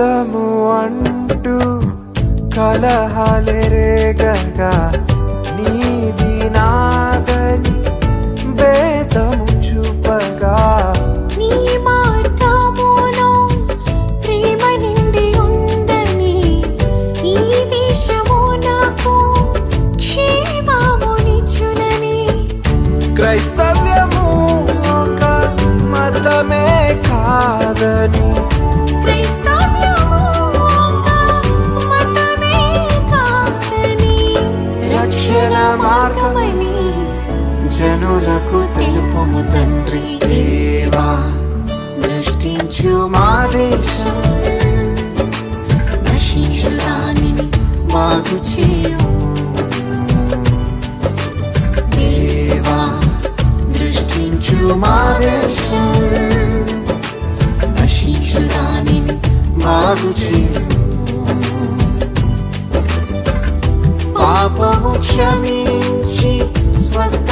మతము అంటూ కలహాలే సత్యమని జనులకు తెలుపుము తండ్రి దేవా. దృష్టించు మా దేశం నశించు దానిని బాగు దేవా దృష్టించు మా దేశం నశించు దానిని బాగు పాపము క్షమించు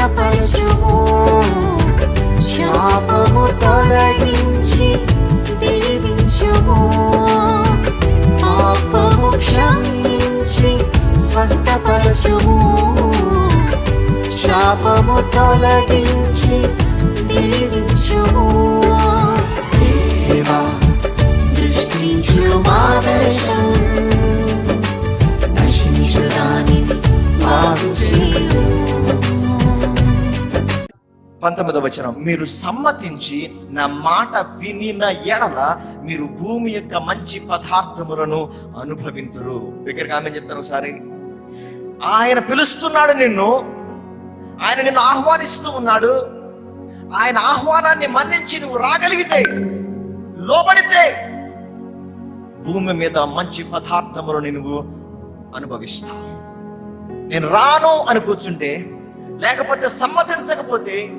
స్వస్థపరచుము శాపము తొలగించి దీవించుము. పాపము క్షమించి స్వస్థపరచుము. శాపము తొలగించి దీవి పంతొమ్మిదవ వచనం. మీరు సమ్మతించి నా మాట వినిన ఎడల మీరు భూమి యొక్క మంచి పదార్థములను అనుభవింతురు. దగ్గరగా ఆమె చెప్తారు ఒకసారి. ఆయన పిలుస్తున్నాడు నిన్ను. ఆయన నిన్ను ఆహ్వానిస్తూ ఉన్నాడు. ఆయన ఆహ్వానాన్ని మన్నించి నువ్వు రాగలిగితే లోబడితే భూమి మీద మంచి పదార్థములను నువ్వు అనుభవిస్తావు. నేను రాను అని కూర్చుంటే లేకపోతే సమ్మతించకపోతే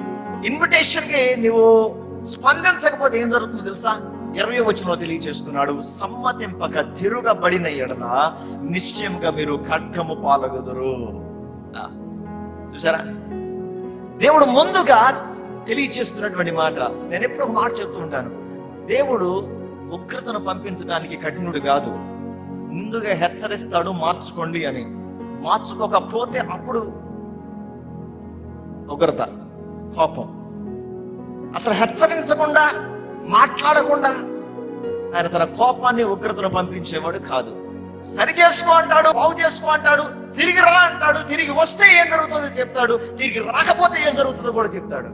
ఇన్విటేషన్కి నువ్వు స్పందించకపోతే ఏం జరుగుతుందో తెలుసా? ఇరవై వచ్చిన తెలియచేస్తున్నాడు సమ్మతింపక తిరుగబడిన ఎడల నిశ్చయంగా మీరు ఖడ్గము పాలగుదురు. చూసారా? దేవుడు ముందుగా తెలియచేస్తున్నటువంటి మాట. నేను ఎప్పుడు ఒక మాట చెప్తూ ఉంటాను. దేవుడు ఉగ్రతను పంపించడానికి కఠినుడు కాదు. ముందుగా హెచ్చరిస్తాడు మార్చుకోండి అని. మార్చుకోకపోతే అప్పుడు ఉగ్రత. కోపం. అసలు హెచ్చరించకుండా మాట్లాడకుండా ఆయన తన కోపాన్ని ఉగ్రతను పంపించేవాడు కాదు. సరి చేసుకో అంటాడు బాగు చేసుకో అంటాడు తిరిగి రా అంటాడు తిరిగి వస్తే ఏం జరుగుతుందో చెప్తాడు తిరిగి రాకపోతే ఏం జరుగుతుందో కూడా చెప్తాడు.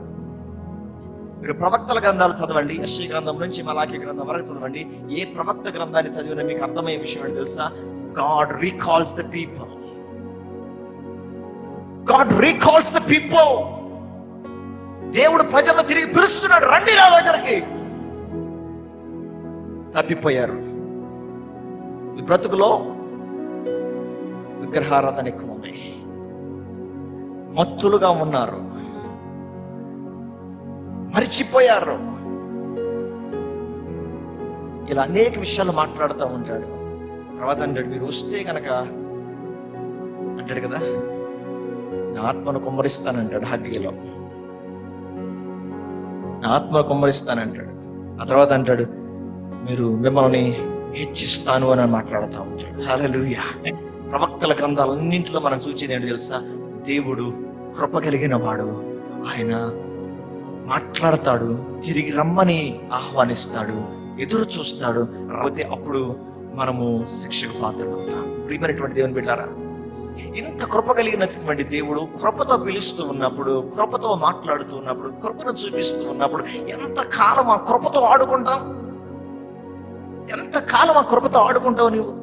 మీరు ప్రవక్తల గ్రంథాలు చదవండి యశ్వ గ్రంథం నుంచి మలాఖీ గ్రంథం వరకు చదవండి. ఏ ప్రవక్త గ్రంథాన్ని చదివినా మీకు అర్థమయ్యే విషయం ఏంటి తెలుసా? God recalls the people God recalls the people దేవుడు ప్రజలను తిరిగి పిలుస్తున్నాడు. రండి నా దగ్గరికి. తప్పిపోయారు. ఈ బ్రతుకులో విగ్రహారాధన ఎక్కువ ఉంది మత్తులుగా ఉన్నారు. మరిచిపోయారు. ఇలా అనేక విషయాలు మాట్లాడుతూ ఉంటాడు. తర్వాత అంటాడు మీరు వస్తే గనక అంటాడు కదా నా ఆత్మను కుమ్మరిస్తానంటాడు హగ్గిలో. నా ఆత్మను కుమ్మరిస్తానంటాడు. ఆ తర్వాత అంటాడు మీరు మిమ్మల్ని హెచ్చిస్తాను అని మాట్లాడుతూ ఉంటాడు. హల్లెలూయా. ప్రవక్తల గ్రంథాలన్నింటిలో మనం చూసేది ఏంటి తెలుసా? దేవుడు కృప కలిగిన వాడు. ఆయన మాట్లాడతాడు తిరిగి రమ్మని ఆహ్వానిస్తాడు ఎదురు చూస్తాడు. రాకపోతే అప్పుడు మనము శిక్షకు పాత్రలవుతాం. ప్రియమైనటువంటి దేవుని బిడ్డారా ఇంత కృప కలిగినటువంటి దేవుడు కృపతో పిలుస్తూ ఉన్నప్పుడు కృపతో మాట్లాడుతూ ఉన్నప్పుడు కృపను చూపిస్తూ ఉన్నప్పుడు ఎంత కాలం ఆ కృపతో ఆడుకుంటాం? ఎంత కాలం ఆ కృపతో ఆడుకుంటావు నువ్వు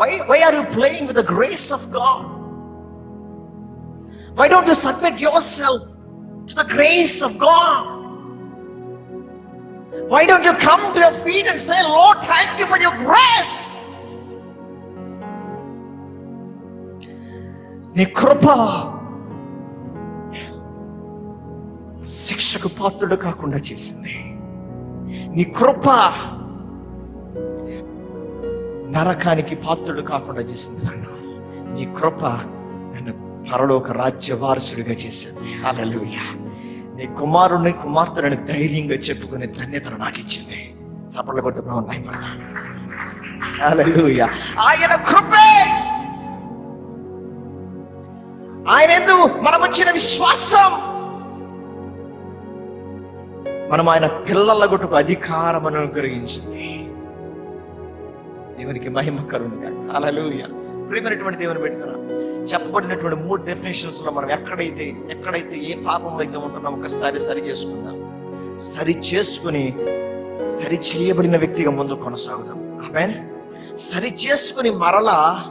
why why are you playing with the grace of God why don't you submit yourself to the grace of God why don't you come to your feet and say Lord thank you for your grace నీ కృప శిక్షకు పాత్రుడు కాకుండా చేసింది. నీ కృప నరకానికి పాత్రుడు కాకుండా చేసింది నన్ను నీ కృప నన్ను పరలోక రాజ్య వారసుడిగా చేసింది. అలలుయ నీ కుమారుని కుమార్తెని ధైర్యంగా చెప్పుకునే ధన్యతను నాకు ఇచ్చింది. చప్పట్లు కొడుతున్నావు ఆయన కృపే ఆయన ఎందు మనం వచ్చిన విశ్వాసం. మనం ఆయన పిల్లల గుట్టుకు అధికారం అనుగ్రహించింది. దేవునికి మహిమ కరుణగా. అలలుయ ప్రియమైనటువంటి దేవుని పెట్టారా చెప్పబడినటువంటి మూడు డెఫినేషన్స్లో మనం ఎక్కడైతే ఎక్కడైతే ఏ పాపం అయితే ఉంటున్నాం ఒకసారి సరి చేసుకుందాం. సరి చేసుకుని సరి చేయబడిన వ్యక్తిగా ముందు కొనసాగుదాం. ఆమె సరి చేసుకుని మరలా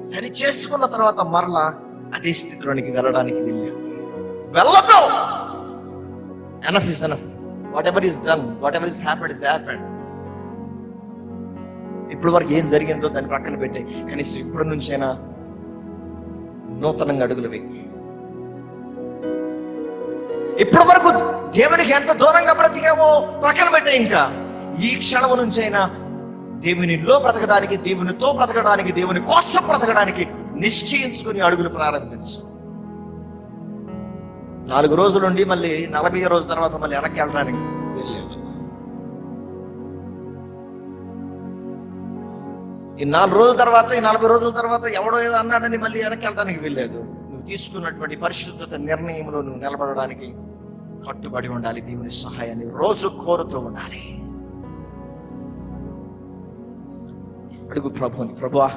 సరి చేసుకున్న తర్వాత మరలా అదే స్థితిలోనికి వెళ్ళడానికి వెళ్ళాడు వెళ్ళదు enough is enough whatever is done whatever is happened is happened ఇప్పుడు వరకు ఏం జరిగిందో దాన్ని పక్కన పెట్టే కనీసం ఇప్పటి నుంచైనా నూతనంగా అడుగులు వెయ్యి ఇప్పటి వరకు దేవునికి ఎంత దూరంగా బ్రతికామో పక్కన పెట్టే ఇంకా. ఈ క్షణం నుంచైనా దేవునిలో బ్రతకడానికి దేవునితో బ్రతకడానికి దేవుని కోసం బ్రతకడానికి నిశ్చయించుకుని అడుగులు ప్రారంభించు. నాలుగు రోజులుండి మళ్ళీ నలభై రోజు తర్వాత మళ్ళీ వెనక్కి వెళ్ళడానికి వెళ్ళాడు ఈ నాలుగు రోజుల తర్వాత ఈ నలభై రోజుల తర్వాత ఎవడో ఏదో అన్నాడని మళ్ళీ వెనక్కి వెళ్ళడానికి వెళ్ళలేదు నువ్వు తీసుకున్నటువంటి పరిశుద్ధత నిర్ణయంలో నువ్వు నిలబడడానికి కట్టుబడి ఉండాలి. దేవుని సహాయాన్ని రోజు కోరుతూ ఉండాలి. అడుగు ప్రభుని ప్రభువా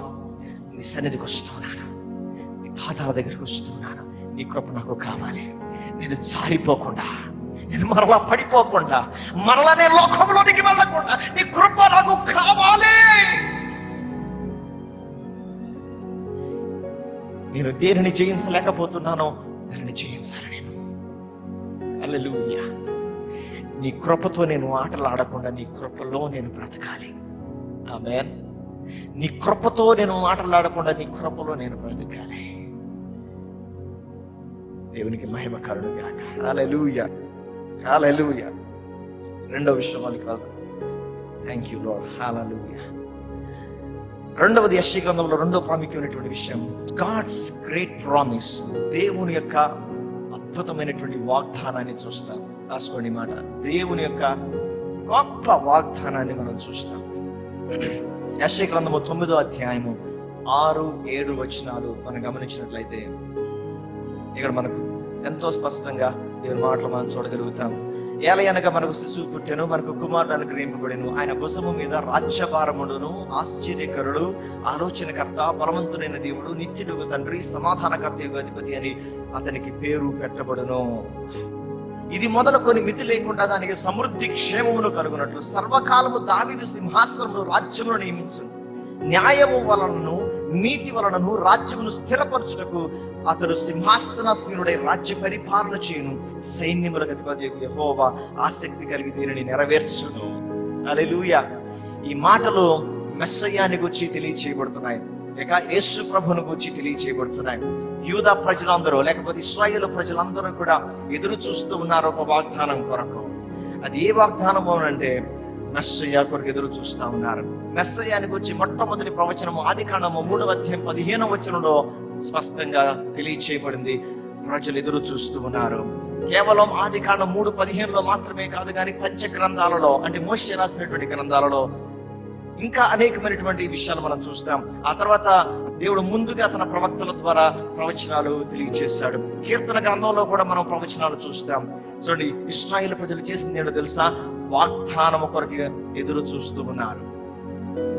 నీ సన్నిధికి వస్తున్నాను. నీ పాదాల దగ్గరికి వస్తున్నాను. నీ కృప నాకు కావాలి. నేను జారిపోకుండా నేను మరలా పడిపోకుండా మరలా నేను లోకంలోనికి వెళ్ళకుండా నీ కృప నాకు కావాలి. నేను దేనిని జయించలేకపోతున్నానో దానిని జయించాలి నేను. అల్లెలూయా నీ కృపతో నేను ఆటలాడకుండా నీ కృపలో నేను బ్రతకాలి. ఆమెన్. నీ కృపతో నేను మాటలాడకుండా నీ కృపలో నేను బ్రతకాలి. దేవునికి మహిమ కరుడు గాక. హాలూయ హాలూయ రెండవ విషయం మనకి వెళ్దాం. థ్యాంక్ యూ లాడ్ హాలూయ రెండవది యశ్వ గ్రంథంలో రెండో ప్రాముఖ్యమైనటువంటి విషయం. గాడ్స్ గ్రేట్ ప్రామిస్ దేవుని యొక్క అద్భుతమైనటువంటి వాగ్దానాన్ని చూస్తాం. రాసుకోండి మాట. దేవుని యొక్క గొప్ప వాగ్దానాన్ని మనం చూస్తాం. యశ్వ గ్రంథము తొమ్మిదో అధ్యాయము ఆరు ఏడు వచనాలు మనం గమనించినట్లయితే ఇక్కడ మనకు ఎంతో స్పష్టంగా దేవుని మాటలు మనం చూడగలుగుతాం. ఏలయనగా మనకు శిశువు పుట్టెను మనకు కుమారుడు అనుగ్రహింపబడిను. ఆయన భుజము మీద రాజ్యభారముడును ఆశ్చర్యకరుడు ఆలోచనకర్త బలవంతుడైన దేవుడు నిత్యుడు తండ్రి సమాధానకర్త యొక్క అధిపతి అని అతనికి పేరు పెట్టబడును. ఇది మొదలుకొని మితి లేకుండా దానికి సమృద్ధి క్షేమమును కలుగునట్లు. సర్వకాలము దావిది సింహాసనమును రాజ్యమును నియమించును. న్యాయము వలనను నీతి వలనను రాజ్యమును స్థిరపరచుటకు అతడు సింహాసనస్థునుడై రాజ్య పరిపాలన చేయను. సైన్యముల అధిపతి యహోవా ఆసక్తి కలిగి దీనిని నెరవేర్చును. అలెలుయ ఈ మాటలు మెస్సయ్యాన్ని వచ్చి తెలియచేయబడుతున్నాయి. ఇక యేసు ప్రభును గురించి తెలియచేయబడుతున్నాయి. యూదా ప్రజలందరూ లేకపోతే ఇస్రాయేల్ ప్రజలందరూ కూడా ఎదురు చూస్తూ ఉన్నారు ఒక వాగ్దానం కొరకు. అది ఏ వాగ్దానము అంటే మెస్సయ్య కొరకు ఎదురు చూస్తూ ఉన్నారు. మెస్సయ్యానికి వచ్చి మొట్టమొదటి ప్రవచనము ఆది కాండము మూడవ అధ్యాయం పదిహేను వచనంలో స్పష్టంగా తెలియచేయబడింది. ప్రజలు ఎదురు చూస్తూ ఉన్నారు. కేవలం ఆది కాండం మూడు పదిహేనులో మాత్రమే కాదు కానీ పంచ గ్రంథాలలో అంటే మోషే రాసినటువంటి గ్రంథాలలో ఇంకా అనేకమైనటువంటి విషయాలు మనం చూస్తాం. ఆ తర్వాత దేవుడు ముందుగా తన ప్రవక్తల ద్వారా ప్రవచనాలు తెలియజేశాడు. కీర్తన గ్రంథంలో కూడా మనం ప్రవచనాలు చూస్తాం. చూడండి ఇస్రాయిల్ ప్రజలు చేసింది ఏంటో తెలుసా? వాగ్దానం కొరకు ఎదురు చూస్తూ ఉన్నారు.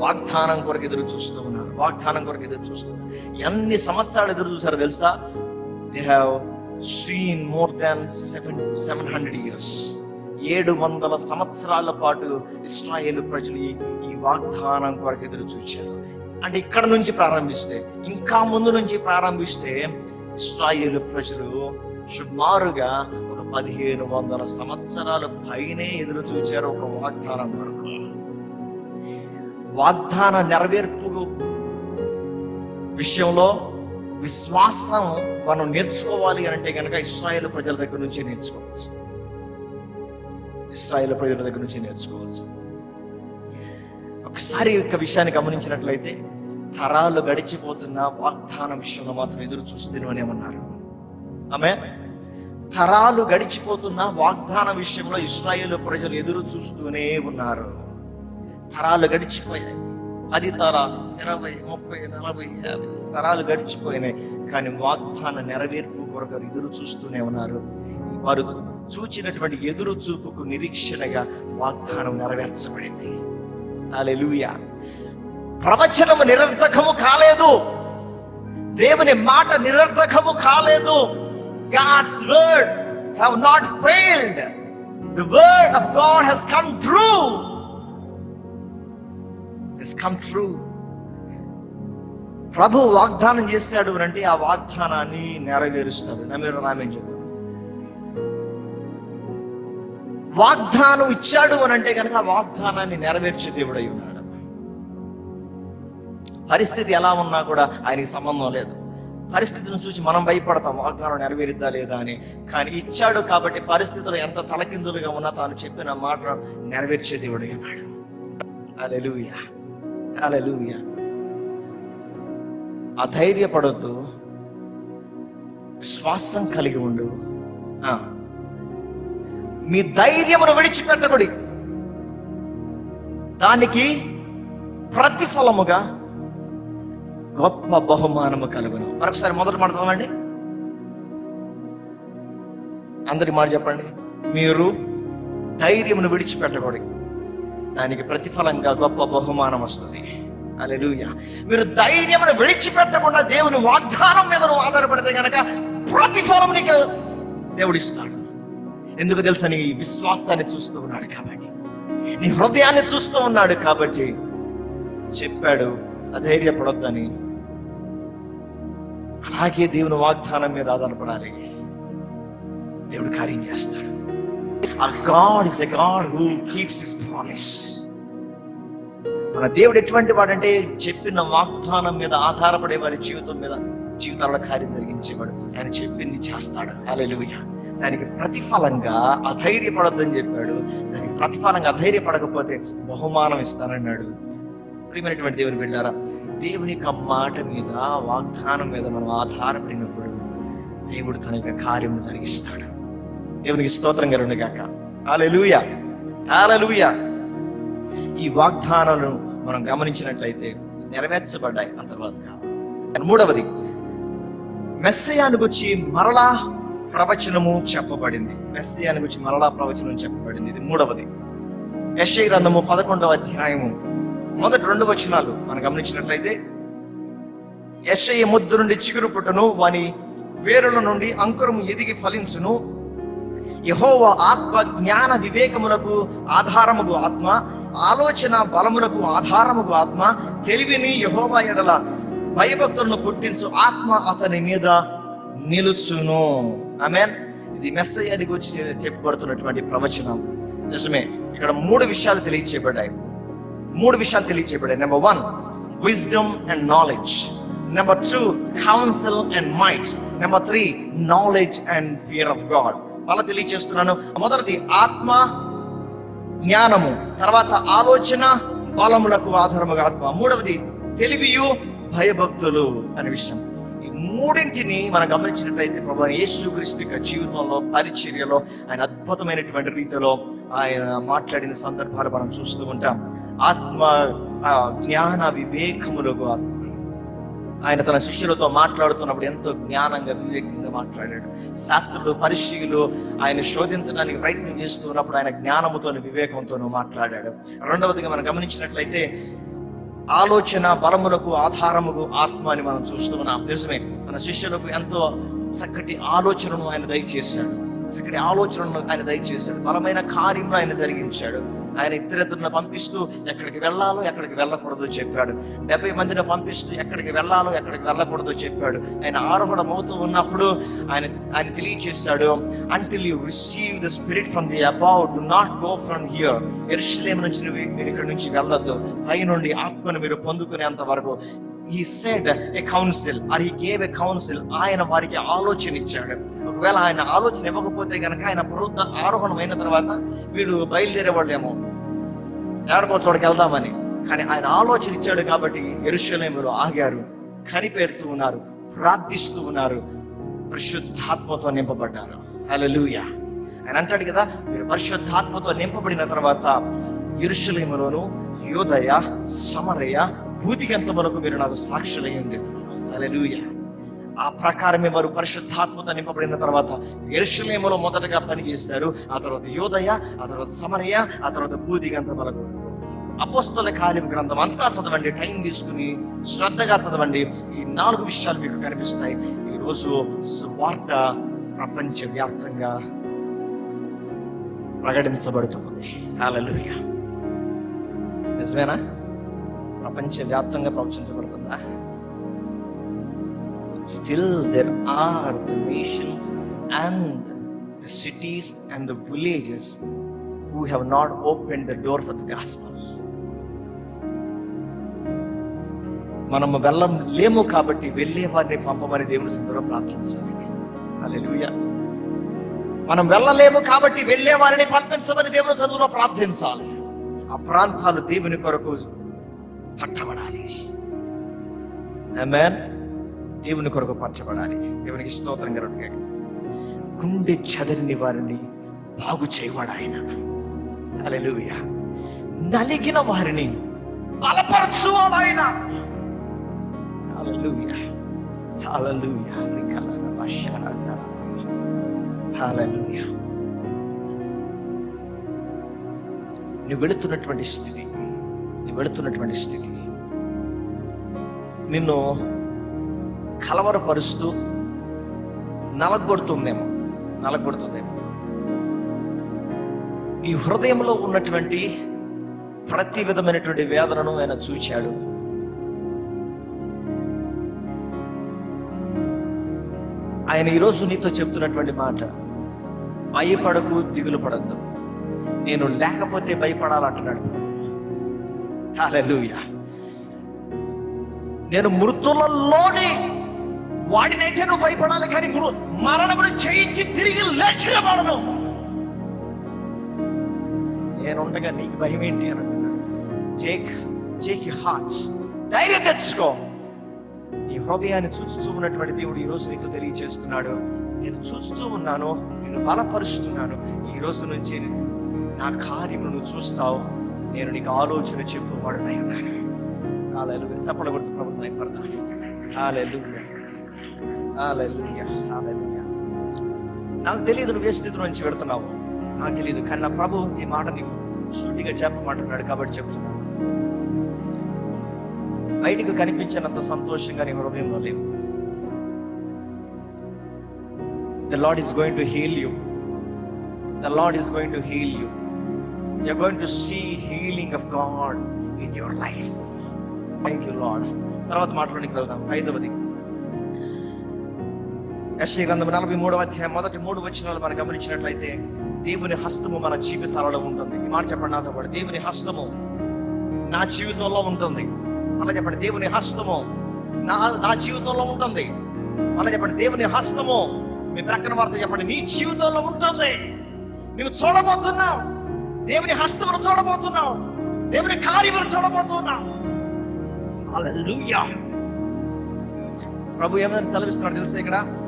వాగ్దానం కొరకు ఎదురు చూస్తూ ఉన్నారు. వాగ్దానం కొరకు ఎదురు చూస్తున్నారు ఎన్ని సంవత్సరాలు ఎదురు చూసారో తెలుసా? They have seen more than seven seven hundred years ఏడు వందల సంవత్సరాల పాటు ఇస్రాయేల్ ప్రజలు ఈ ఈ వాగ్దానం కొరకు ఎదురు చూచారు. అంటే ఇక్కడ నుంచి ప్రారంభిస్తే ఇంకా ముందు నుంచి ప్రారంభిస్తే ఇస్రాయేల్ ప్రజలు సుమారుగా ఒక పదిహేను వందల సంవత్సరాల పైనే ఎదురు చూచారు ఒక వాగ్దానం కొరకు. వాగ్దాన నెరవేర్పు విషయంలో విశ్వాసం మనం నేర్చుకోవాలి అంటే కనుక ఇస్రాయేల్ ప్రజల దగ్గర నుంచి నేర్చుకోవచ్చు. ఇస్రాయేల్ ప్రజల దగ్గర నుంచి నేర్చుకోవచ్చు. ఒకసారి ఒక విషయాన్ని గమనించినట్లయితే తరాలు గడిచిపోతున్న వాగ్దానం విషయంలో మాత్రం ఎదురు చూస్తూనే ఏమన్నారు? ఆమె తరాలు గడిచిపోతున్న వాగ్దాన విషయంలో ఇస్రాయేల్ ప్రజలు ఎదురు చూస్తూనే ఉన్నారు. తరాలు గడిచిపోయాయి. పది తరాలు ఇరవై ముప్పై నలభై యాభై. తరాలు గడిచిపోయినాయి కానీ వాగ్దాన నెరవేర్పు కొరకు ఎదురు చూస్తూనే ఉన్నారు. వారు చూచినటువంటి ఎదురు చూపుకు నిరీక్షణగా వాగ్దానం నెరవేర్చబడింది. అలెలుయా ప్రవచనము నిరర్ధకము కాలేదు. దేవుని మాట నిరర్ధకము కాలేదు. God's word have not failed the word of God he's come true he's come true ప్రభు వాగ్దానం చేస్తాడు అంటే ఆ వాగ్దానాన్ని నెరవేరుస్తాడు. నమ్మిన రామేం చెప్పు. వాగ్దానం ఇచ్చాడు అని అంటే కనుక ఆ వాగ్దానాన్ని నెరవేర్చే దేవుడై ఉన్నాడు. పరిస్థితి ఎలా ఉన్నా కూడా ఆయనకి సంబంధం లేదు. పరిస్థితిని చూసి మనం భయపడతాం వాగ్దానం నెరవేరుద్దా లేదా అని. కానీ ఇచ్చాడు కాబట్టి పరిస్థితులు ఎంత తలకిందులుగా ఉన్నా తాను చెప్పిన మాట నెరవేర్చే దేవుడై ఉన్నాడు. అలెలుయా అలెలుయా అధైర్యపడొద్దు. విశ్వాసం కలిగి ఉండు. ఆ. మీ ధైర్యమును విడిచిపెట్టబడి దానికి ప్రతిఫలముగా గొప్ప బహుమానము కలుగును. మరొకసారి మొదటి మాట చదవండి. అందరి మాట చెప్పండి. మీరు ధైర్యమును విడిచిపెట్టకూడదు దానికి ప్రతిఫలంగా గొప్ప బహుమానం వస్తుంది అలెలుయ మీరు ధైర్యమును విడిచిపెట్టకుండా దేవుని వాగ్దానం మీద నువ్వు ఆధారపడితే కనుక ప్రతిఫలం నీకు దేవుడిస్తాడు. ఎందుకు తెలుసా? నీ విశ్వాసాన్ని చూస్తూ ఉన్నాడు కాబట్టి. నీ హృదయాన్ని చూస్తూ ఉన్నాడు కాబట్టి చెప్పాడు అధైర్యపడొద్దని. అలాగే దేవుని వాగ్దానం మీద ఆధారపడాలి. దేవుడు కార్యం చేస్తాడు. ఆ God is a God who keeps his promise. మన దేవుడు ఎటువంటి వాడంటే చెప్పిన వాగ్దానం మీద ఆధారపడే వారి జీవితం మీద జీవితాల్లో కార్యం జరిగించేవాడు. ఆయన చెప్పింది చేస్తాడు. హల్లెలూయా. దానికి ప్రతిఫలంగా అధైర్యపడొద్దని చెప్పాడు. దానికి ప్రతిఫలంగా అధైర్యపడకపోతే బహుమానం ఇస్తానన్నాడు. ప్రియమైనటువంటి దేవుని వెళ్ళారా దేవుని యొక్క మాట మీద వాగ్దానం మీద మనం ఆధారపడినప్పుడు దేవుడు తన యొక్క కార్యం జరిగిస్తాడు. దేవునికి స్తోత్రం కలుగును గాక. హల్లెలూయ. హల్లెలూయ. ఈ వాగ్దానాలను మనం గమనించినట్లయితే నెరవేర్చబడ్డాయి ఆ తర్వాత మూడవది మెస్సయాన్ని గురించి మరలా ప్రవచనము చెప్పబడింది. మెస్సయాన్ని గురించి మరలా ప్రవచనం చెప్పబడింది. ఇది మూడవది యశ్ఐ గ్రంథము పదకొండవ అధ్యాయము మొదటి రెండు వచనాలు మనం గమనించినట్లయితే యశ్ఐ ముద్దు నుండి చిగురు పుట్టును వాని వేరుల నుండి అంకురము ఎదిగి ఫలించును యహోవ ఆత్మ జ్ఞాన వివేకములకు ఆధారముగు ఆత్మ ఆలోచన బలములకు ఆధారముగు ఆత్మ తెలివిని యహోవ ఎడల భయభక్తులను పుట్టించు ఆత్మ అతని మీద నిలుచును. ఆమెన్. ఇది మెస్సయ్యాని గురించి చెప్పబడుతున్నటువంటి ప్రవచనం. నిజమే ఇక్కడ మూడు విషయాలు తెలియచేయబడ్డాయి. మూడు విషయాలు తెలియచేయబడ్డాయి. Number one wisdom and knowledge number two counsel and might number three knowledge and fear of God మళ్ళా తెలియచేస్తున్నాను. మొదటిది ఆత్మ జ్ఞానము తర్వాత ఆలోచన బలములకు ఆధారముగా ఆత్మ. మూడవది తెలివియు భయభక్తులు అనే విషయం. ఈ మూడింటిని మనం గమనించినట్లయితే ప్రభు యేసుక్రీస్తు యొక్క జీవితంలో పరిచర్యలో ఆయన అద్భుతమైనటువంటి రీతిలో ఆయన మాట్లాడిన సందర్భాలు మనం చూస్తూ ఉంటాం. ఆత్మ ఆ, జ్ఞాన వివేకములకు ఆత్మ ఆయన తన శిష్యులతో మాట్లాడుతున్నప్పుడు ఎంతో జ్ఞానంగా వివేకంగా మాట్లాడాడు. శాస్త్రులు పరిశీలు ఆయన శోధించడానికి ప్రయత్నం చేస్తున్నప్పుడు ఆయన జ్ఞానముతో వివేకంతోనూ మాట్లాడాడు. రెండవదిగా మనం గమనించినట్లయితే ఆలోచన బలములకు ఆధారముకు ఆత్మ అని మనం చూస్తున్నాం నిజమే మన శిష్యులకు ఎంతో చక్కటి ఆలోచనను ఆయన దయచేశాడు. చక్కటి ఆలోచనను ఆయన దయచేశాడు. బలమైన కార్యములు ఆయన జరిగించాడు. ఆయన ఇద్దరిద్దరిని పంపిస్తూ ఎక్కడికి వెళ్ళాలో ఎక్కడికి వెళ్ళకూడదు చెప్పాడు. డెబ్బై మందిని పంపిస్తూ ఎక్కడికి వెళ్ళాలో ఎక్కడికి వెళ్ళకూడదు చెప్పాడు. ఆయన ఆరోహణం అవుతూ ఉన్నప్పుడు ఆయన ఆయన తెలియచేస్తాడు until you receive the spirit from the above do not go from here Jerusalem నుంచి మీరు ఇక్కడ నుంచి వెళ్ళొద్దు. పై నుండి ఆత్మను మీరు పొందుకునేంత వరకు. He said a counsel or he gave a counsel ఆయన వారికి ఆలోచన ఇచ్చాడు. ఒకవేళ ఆయన ఆలోచన ఇవ్వకపోతే కనుక ఆయన ప్రభుత్వ ఆరోహణం అయిన తర్వాత వీడు బయలుదేరే వాళ్ళేమో ఏడకో చోటకి వెళ్దామని కానీ ఆయన ఆలోచన ఇచ్చాడు కాబట్టి ఎరుషలేములో ఆగారు కనిపెడుతూ ఉన్నారు ప్రార్థిస్తూ ఉన్నారు పరిశుద్ధాత్మతో నింపబడ్డారు. అలలుయ ఆయన అంటాడు కదా మీరు పరిశుద్ధాత్మతో నింపబడిన తర్వాత ఎరుషలేములోను యోదయ సమరయ భూతిగంతములకు మీరు నాకు సాక్షులై ఉండేది హల్లెలూయా. ఆ ప్రకారమే వారు పరిశుద్ధాత్మత నింపబడిన తర్వాత ఎరుషలేములో మొదటగా పనిచేశారు. ఆ తర్వాత యోదయ ఆ తర్వాత సమరయ ఆ తర్వాత భూదిగంతములకు అపోస్తుల కార్యం గ్రంథం అంతా చదవండి టైం తీసుకుని శ్రద్ధగా చదవండి. ఈ నాలుగు విషయాలు మీకు కనిపిస్తాయి. ఈ రోజు స్వార్థ ప్రపంచ వ్యాప్తంగా ప్రకటించబడుతున్నది నిజమేనా? ప్రపంచ వ్యాప్తంగా ప్రవచించబడుతుందా? Still there are the nations and the cities and the villages who have not open the door for the gospel మనం వెళ్ళం లేము కాబట్టి వెళ్ళే వారిని పంపమని దేవుని సందర్భంలో ప్రార్థించాలి హల్లెలూయా మనం వెళ్ళలేము కాబట్టి వెళ్ళే వారిని పంపించమని దేవుని సందర్భంలో ప్రార్థించాలి. ఆ ప్రాంతాలు దేవుని కొరకు పట్టబడాలి. Amen. దేవుని కొరకు పరచబడాలి. దేవునికి స్తోత్రం కలుగుగా గుండె చదరిని వారిని బాగు చేయవాడు ఆయన. నలిగిన వారిని బలపరచువాడు ఆయన. హల్లెలూయా. హల్లెలూయా. రికలర నువ్వు వెళుతున్నటువంటి స్థితి నువ్వు వెళుతున్నటువంటి స్థితి. నిన్ను కలవరపరుస్తూ నలగొడుతుందేమో నలగొడుతుందేమో. ఈ హృదయంలో ఉన్నటువంటి ప్రతి విధమైనటువంటి వేదనను ఆయన చూచాడు. ఆయన ఈరోజు నీతో చెప్తున్నటువంటి మాట భయపడకు దిగులు పడద్దు. నేను లేకపోతే భయపడాలంటున్నాడు. హల్లెలూయా. నేను మృతులలోని వాడినైతే నువ్వు భయపడాలి కానీ మృ మరణమును చేయించి తిరిగి లేచిన వాడను. నేనుండగా నీకు భయం ఏంటి అని టేక్ టేక్ యూ హార్ట్స్ ధైర్యం తెచ్చుకో. నీ హృదయాన్ని చూచుతూ ఉన్నటువంటి దేవుడు ఈ రోజు నీతో తెలియజేస్తున్నాడు నేను చూస్తూ ఉన్నాను నేను బలపరుస్తున్నాను. ఈ రోజు నుంచి నా కార్యం నువ్వు చూస్తావు. నేను నీకు ఆలోచన చెప్పువాడునై ఉన్నాను. హాలెలూయా చప్పల కొడుతూ ప్రభు భయపడతా హాలెలూయా నాకు తెలియదు నువ్వు ఏ స్థితి నుంచి పెడుతున్నావు నాకు తెలియదు కానీ నా ప్రభు ఈ మాట నీకు సూటిగా చెప్పమంటున్నాడు కాబట్టి చెప్తున్నాను. బయటికి కనిపించినంత సంతోషంగా నీ హృదయంలో లేవు. The lord is going to heal you the lord is going to heal you you going to see healing of God in your life thank you lord తర్వాత మాటలోనికి వెళ్దాం. ఐదవది. యశ్వ గ్రంథం నలభై మూడవ అధ్యాయం మొదటి మూడు వచనాలు మనం గమనించినట్లయితే దేవుని హస్తము మన జీవితాలలో ఉంటుంది. ఈ మాట చెప్పండి నాతో పాటు. దేవుని హస్తము నా జీవితంలో ఉంటుంది. అలా చెప్పండి. దేవుని హస్తము నా నా జీవితంలో ఉంటుంది. అలా చెప్పండి. దేవుని హస్తము మీ ప్రక్కన వార్త చెప్పండి. నీ జీవితంలో ఉంటుంది. నువ్వు చూడబోతున్నావు. దేవుని హస్తమును చూడబోతున్నావు. దేవుని కార్యమును చూడబోతున్నావు. హల్లెలూయా. ప్రభు ఏమైనా చదివిస్తున్నాడు తెలుసా ఇక్కడ?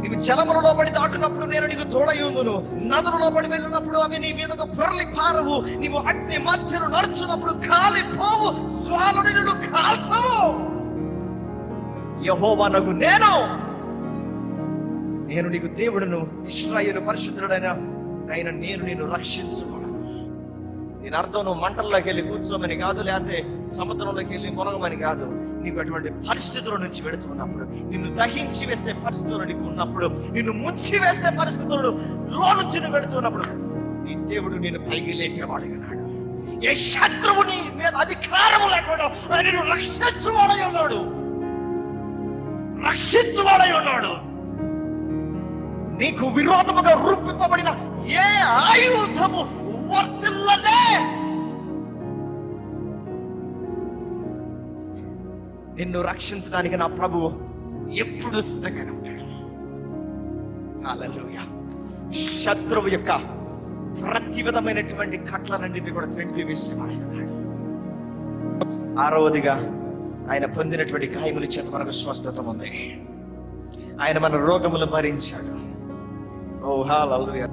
నీవు జలములలో లోబడి దాటునప్పుడు నేను నీకు తోడయుందును నదులలో లోబడి వెళ్ళినప్పుడు అవి నీ మీదకు పొరలి పారవు. నీవు అగ్ని మధ్యను నడుచున్నప్పుడు కాలి పోవు. జ్వాలని నిన్ను కాల్చవు. యహోవానగు నేను. నేను నీకు దేవుడును ఇస్రాయేలు పరిశుద్ధుడైన ఆయన నేను నిన్ను రక్షించుకోను దీని అర్థం నువ్వు మంటల్లోకి వెళ్ళి కూర్చోమని కాదు లేకపోతే సముద్రంలోకి వెళ్ళి మునగమని కాదు. నీకు అటువంటి పరిస్థితుల నుంచి వెళుతున్నప్పుడు నిన్ను దహించి వేసే పరిస్థితులు నీకు ఉన్నప్పుడు నిన్ను ముంచి వేసే పరిస్థితులు లో నుంచి నువ్వు వెళుతున్నప్పుడు నీ దేవుడు నేను పైకి లేపేవాడుగన్నాడు ఏ శత్రువు నీ మీద అధికారము లేకుండా ఆయన నిన్ను రక్షించువాడై ఉన్నాడు. రక్షించువాడై ఉన్నాడు. నీకు విరోధముగా రూపింపబడిన ఏ ఆయుధము వర్తిల్లనే నిన్ను రక్షించడానికి నా ప్రభువు ఎప్పుడు సిద్ధంగా ఉంటాడు. శత్రువు యొక్క ప్రతి విధమైనటువంటి కట్లన్నింటినీ కూడా త్రెంపి వేసేవాడు ఆరవదిగా ఆయన పొందినటువంటి గాయముల చేత మనకు స్వస్థత ఉంది. ఆయన మన రోగములు భరించాడు. ఓ హాలూయా